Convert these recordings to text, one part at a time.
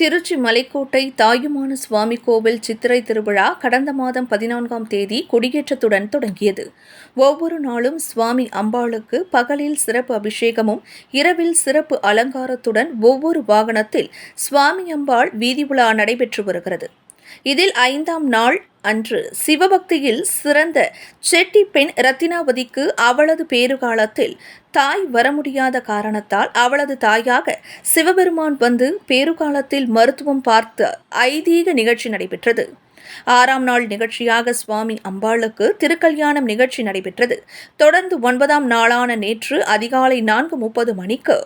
திருச்சி மலைக்கோட்டை தாயுமான சுவாமி கோவில் சித்திரை திருவிழா கடந்த மாதம் பதினான்காம் தேதி கொடியேற்றத்துடன் தொடங்கியது. ஒவ்வொரு நாளும் சுவாமி அம்பாளுக்கு பகலில் சிறப்பு அபிஷேகமும் இரவில் சிறப்பு அலங்காரத்துடன் ஒவ்வொரு வாகனத்தில் சுவாமி அம்பாள் வீதி உலா நடைபெற்று வருகிறது. இதில் ஐந்தாம் நாள் அன்று சிவபக்தியில் சிறந்த செட்டி பெண் ரத்தினாவதிக்கு அவளது பேறுகாலத்தில் தாய் வர முடியாத காரணத்தால் அவளது தாயாக சிவபெருமான் வந்து பேறுகாலத்தில் மருத்துவம் பார்த்த ஐதீக நிகழ்ச்சி நடைபெற்றது. ஆறாம் நாள் நிகழ்ச்சியாக சுவாமி அம்பாளுக்கு திருக்கல்யாணம் நிகழ்ச்சி நடைபெற்றது. தொடர்ந்து ஒன்பதாம் நாளான நேற்று அதிகாலை நான்கு முப்பது மணிக்கு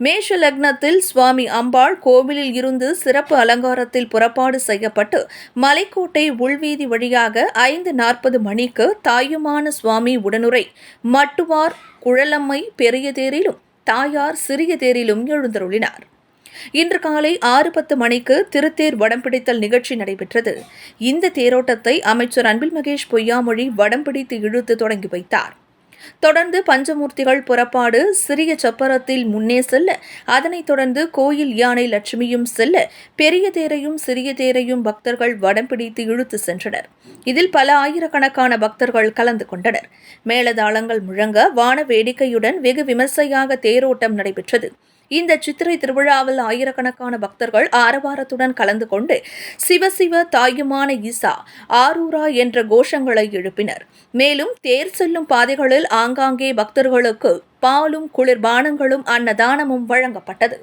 மேஷ லக்னத்தில் சுவாமி அம்பாள் கோவிலில் இருந்து சிறப்பு அலங்காரத்தில் புறப்பாடு செய்யப்பட்டு மலைக்கோட்டை உள்வீதி வழியாக ஐந்து நாற்பது மணிக்கு தாயுமான சுவாமி உடனுரை மட்டுவார் குழலம்மை பெரிய தேரிலும் தாயார் சிறிய தேரிலும் எழுந்தருளினார். இன்று காலை ஆறு பத்து மணிக்கு திருத்தேர் வடம் பிடித்தல் நிகழ்ச்சி நடைபெற்றது. இந்த தேரோட்டத்தை அமைச்சர் அன்பில் மகேஷ் பொய்யாமொழி வடம் பிடித்து இழுத்து தொடங்கி வைத்தார். தொடர்ந்து பஞ்சமூர்த்திகள் புறப்பாடு சிறிய சப்பரத்தில் முன்னே செல்ல அதனைத் தொடர்ந்து கோயில் யானை லட்சுமியும் செல்ல பெரிய தேரையும் சிறிய தேரையும் பக்தர்கள் வடம் பிடித்து இழுத்து சென்றனர். இதில் பல ஆயிரக்கணக்கான பக்தர்கள் கலந்து கொண்டனர். மேலதாளங்கள் முழங்க வான வேடிக்கையுடன் வெகு விமர்சையாக தேரோட்டம் நடைபெற்றது. இந்த சித்திரை திருவிழாவில் ஆயிரக்கணக்கான பக்தர்கள் ஆரவாரத்துடன் கலந்து கொண்டு சிவசிவ தாயுமான ஈசா ஆரூரா என்ற கோஷங்களை எழுப்பினர். மேலும் தேர் செல்லும் பாதைகளில் ஆங்காங்கே பக்தர்களுக்கு பாலும் குளிர்பானங்களும் அன்னதானமும் வழங்கப்பட்டது.